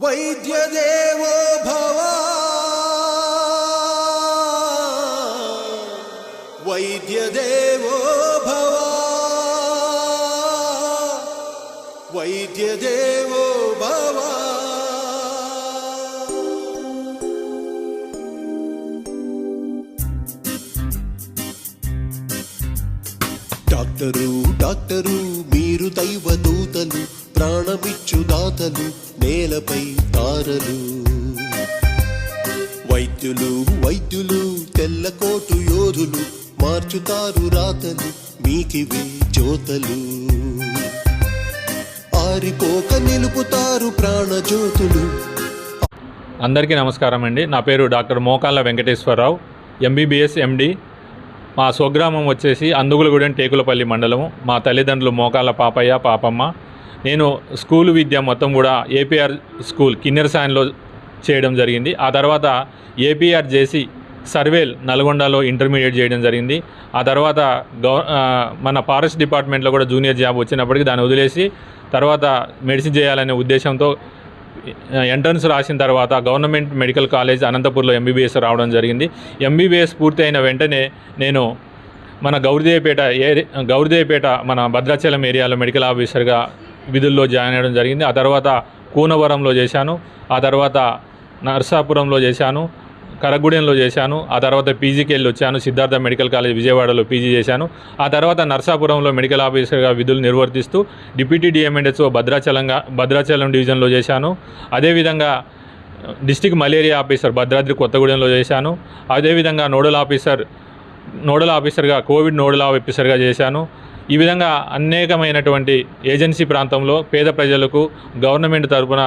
వైద్యదేవో భవ. వైద్యదేవో భవ. వైద్యదేవో భవ. డాక్టరు డాక్టరు మీరు దైవ దూతలు. ప్రాణమిచ్చు దాతలు నేలపై తారలు. వైద్యులు వైద్యులు తెల్లకోటు యోధులు మార్చుతారు రాతలు మీకివి జ్యోతలు. ఆరిపోక నిలుపుతారు ప్రాణజ్యోతులు అందరికీ నమస్కారం అండి. నా పేరు డాక్టర్ మోకాళ్ళ వెంకటేశ్వరరావు ఎంబీబీఎస్ ఎండి మా స్వగ్రామం వచ్చేసి అందుగులగూడెం టేకులపల్లి మండలము. మా తల్లిదండ్రులు మోకాళ్ళ పాపయ్య పాపమ్మ నేను స్కూల్ విద్య మొత్తం కూడా ఏపీఆర్ స్కూల్ కిన్నెర సాయంలో చేయడం జరిగింది. ఆ తర్వాత ఏపీఆర్ చేసి సర్వేల్ నల్గొండలో ఇంటర్మీడియట్ చేయడం జరిగింది. ఆ తర్వాత గవ మన ఫారెస్ట్ డిపార్ట్మెంట్లో కూడా జూనియర్ జాబ్ వచ్చినప్పటికీ దాన్ని వదిలేసి తర్వాత మెడిసిన్ చేయాలనే ఉద్దేశంతో ఎంట్రన్స్ రాసిన తర్వాత గవర్నమెంట్ మెడికల్ కాలేజ్ అనంతపూర్లో ఎంబీబీఎస్ రావడం జరిగింది. ఎంబీబీఎస్ పూర్తయిన వెంటనే నేను మన గౌరిదేవిపేట ఏ గౌరిదేవిపేట మన భద్రాచలం ఏరియాలో మెడికల్ ఆఫీసర్గా విధుల్లో జాయిన్ అవ్వడం జరిగింది. ఆ తర్వాత కూనవరంలో చేశాను. ఆ తర్వాత నర్సాపురంలో చేశాను. కరగూడెంలో చేశాను. ఆ తర్వాత పీజీకి వెళ్ళి వచ్చాను. సిద్ధార్థ మెడికల్ కాలేజ్ విజయవాడలో పీజీ చేశాను. ఆ తర్వాత నర్సాపురంలో మెడికల్ ఆఫీసర్గా విధులు నిర్వర్తిస్తూ డిప్యూటీ డిఎంఎన్హెచ్ఓ భద్రాచలంగా భద్రాచలం డివిజన్లో చేశాను. అదేవిధంగా డిస్టిక్ మలేరియా ఆఫీసర్ భద్రాద్రి కొత్తగూడెంలో చేశాను. అదేవిధంగా నోడల్ ఆఫీసర్ నోడల్ ఆఫీసర్గా కోవిడ్ నోడల్ ఆఫీసర్గా చేశాను. ఈ విధంగా అనేకమైనటువంటి ఏజెన్సీ ప్రాంతంలో పేద ప్రజలకు గవర్నమెంట్ తరపున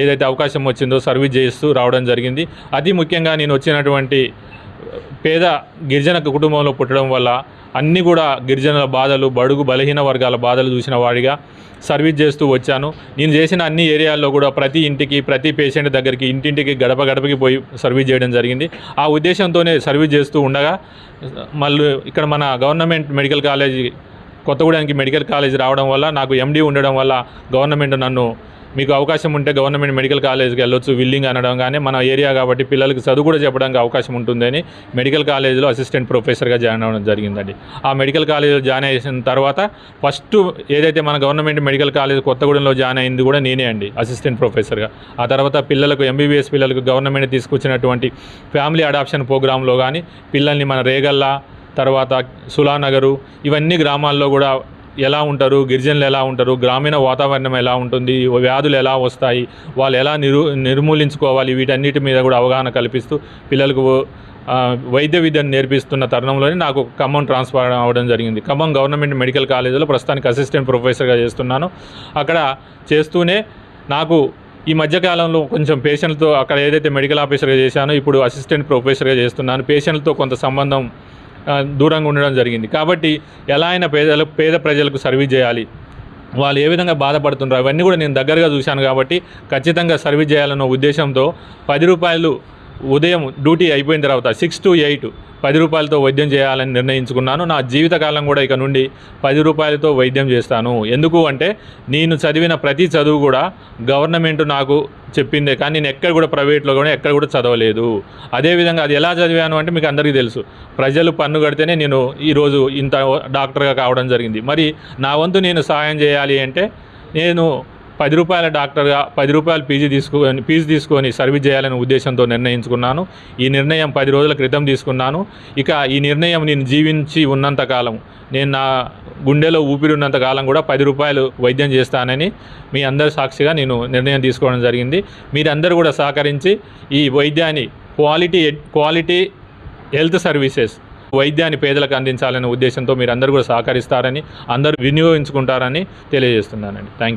ఏదైతే అవకాశం వచ్చిందో సర్వీస్ చేస్తూ రావడం జరిగింది. అతి ముఖ్యంగా నేను వచ్చినటువంటి పేద గిరిజన కుటుంబంలో పుట్టడం వల్ల అన్నీ కూడా గిరిజనుల బాధలు బడుగు బలహీన వర్గాల బాధలు చూసిన వాడిగా సర్వీస్ చేస్తూ వచ్చాను. నేను చేసిన అన్ని ఏరియాల్లో కూడా ప్రతి ఇంటికి ప్రతి పేషెంట్ దగ్గరికి ఇంటింటికి గడప గడపకి పోయి సర్వీస్ చేయడం జరిగింది. ఆ ఉద్దేశంతోనే సర్వీస్ చేస్తూ ఉండగా మళ్ళీ ఇక్కడ మన గవర్నమెంట్ మెడికల్ కాలేజీ కొత్తగూడెంకి మెడికల్ కాలేజ్ రావడం వల్ల నాకు ఎండీ ఉండడం వల్ల గవర్నమెంట్ నన్ను మీకు అవకాశం ఉంటే గవర్నమెంట్ మెడికల్ కాలేజ్కి వెళ్ళొచ్చు విల్లింగ్ అనడం కానీ మన ఏరియా కాబట్టి పిల్లలకి చదువు కూడా చెప్పడానికి అవకాశం ఉంటుందని మెడికల్ కాలేజ్లో అసిస్టెంట్ ప్రొఫెసర్గా జాయిన్ అవ్వడం జరిగిందండి. ఆ మెడికల్ కాలేజ్లో జాయిన్ అయిన తర్వాత ఫస్ట్ ఏదైతే మన గవర్నమెంట్ మెడికల్ కాలేజ్ కొత్తగూడెంలో జాయిన్ అయింది కూడా నేనే అండి అసిస్టెంట్ ప్రొఫెసర్గా. ఆ తర్వాత పిల్లలకు ఎంబీబీఎస్ పిల్లలకు గవర్నమెంట్ తీసుకొచ్చినటువంటి ఫ్యామిలీ అడాప్షన్ ప్రోగ్రాంలో కానీ పిల్లల్ని మన రేగల్లా తర్వాత సులానగరు ఇవన్నీ గ్రామాల్లో కూడా ఎలా ఉంటారు గిరిజనులు ఎలా ఉంటారు గ్రామీణ వాతావరణం ఎలా ఉంటుంది వ్యాధులు ఎలా వస్తాయి వాళ్ళు ఎలా నిరు నిర్మూలించుకోవాలి వీటన్నిటి మీద కూడా అవగాహన కల్పిస్తూ పిల్లలకు వైద్య విద్యను నేర్పిస్తున్న తరుణంలోనే నాకు ఖమ్మం ట్రాన్స్ఫర్ అవ్వడం జరిగింది. ఖమ్మం గవర్నమెంట్ మెడికల్ కాలేజీలో ప్రస్తుతానికి అసిస్టెంట్ ప్రొఫెసర్గా చేస్తున్నాను. అక్కడ చేస్తూనే నాకు ఈ మధ్యకాలంలో కొంచెం పేషెంట్తో అక్కడ ఏదైతే మెడికల్ ఆఫీసర్గా చేశానో ఇప్పుడు అసిస్టెంట్ ప్రొఫెసర్గా చేస్తున్నాను. పేషెంట్తో కొంత సంబంధం దూరంగా ఉండడం జరిగింది. కాబట్టి ఎలా అయినా పేదలు పేద ప్రజలకు సర్వీస్ చేయాలి. వాళ్ళు ఏ విధంగా బాధపడుతున్నారు అవన్నీ కూడా నేను దగ్గరగా చూశాను కాబట్టి ఖచ్చితంగా సర్వీస్ చేయాలన్న ఉద్దేశంతో పది రూపాయలు ఉదయం డ్యూటీ అయిపోయిన తర్వాత సిక్స్ టు ఎయిట్ పది రూపాయలతో వైద్యం చేయాలని నిర్ణయించుకున్నాను. నా జీవితకాలం కూడా ఇక నుండి పది రూపాయలతో వైద్యం చేస్తాను. ఎందుకు అంటే నేను చదివిన ప్రతి చదువు కూడా గవర్నమెంట్ నాకు చెప్పిందే. కానీ నేను ఎక్కడ కూడా ప్రైవేట్లో కూడా ఎక్కడ కూడా చదవలేదు. అదేవిధంగా అది ఎలా చదివాను అంటే మీకు అందరికీ తెలుసు. ప్రజలు పన్ను కడితేనే నేను ఈరోజు ఇంత డాక్టర్గా కావడం జరిగింది. మరి నా వంతు నేను సహాయం చేయాలి అంటే నేను పది రూపాయల డాక్టర్గా పది రూపాయలు పీజీ తీసుకొని ఫీజు తీసుకొని సర్వీస్ చేయాలనే ఉద్దేశంతో నిర్ణయించుకున్నాను. ఈ నిర్ణయం పది రోజుల క్రితం తీసుకున్నాను. ఇక ఈ నిర్ణయం నేను జీవించి ఉన్నంతకాలం నేను నా గుండెలో ఊపిరి ఉన్నంత కాలం కూడా పది రూపాయలు వైద్యం చేస్తానని మీ అందరి సాక్షిగా నేను నిర్ణయం తీసుకోవడం జరిగింది. మీరందరూ కూడా సహకరించి ఈ వైద్యాన్ని క్వాలిటీ క్వాలిటీ హెల్త్ సర్వీసెస్ వైద్యాన్ని పేదలకు అందించాలనే ఉద్దేశంతో మీరు అందరూ కూడా సహకరిస్తారని అందరూ వినియోగించుకుంటారని తెలియజేస్తున్నానండి. Thank you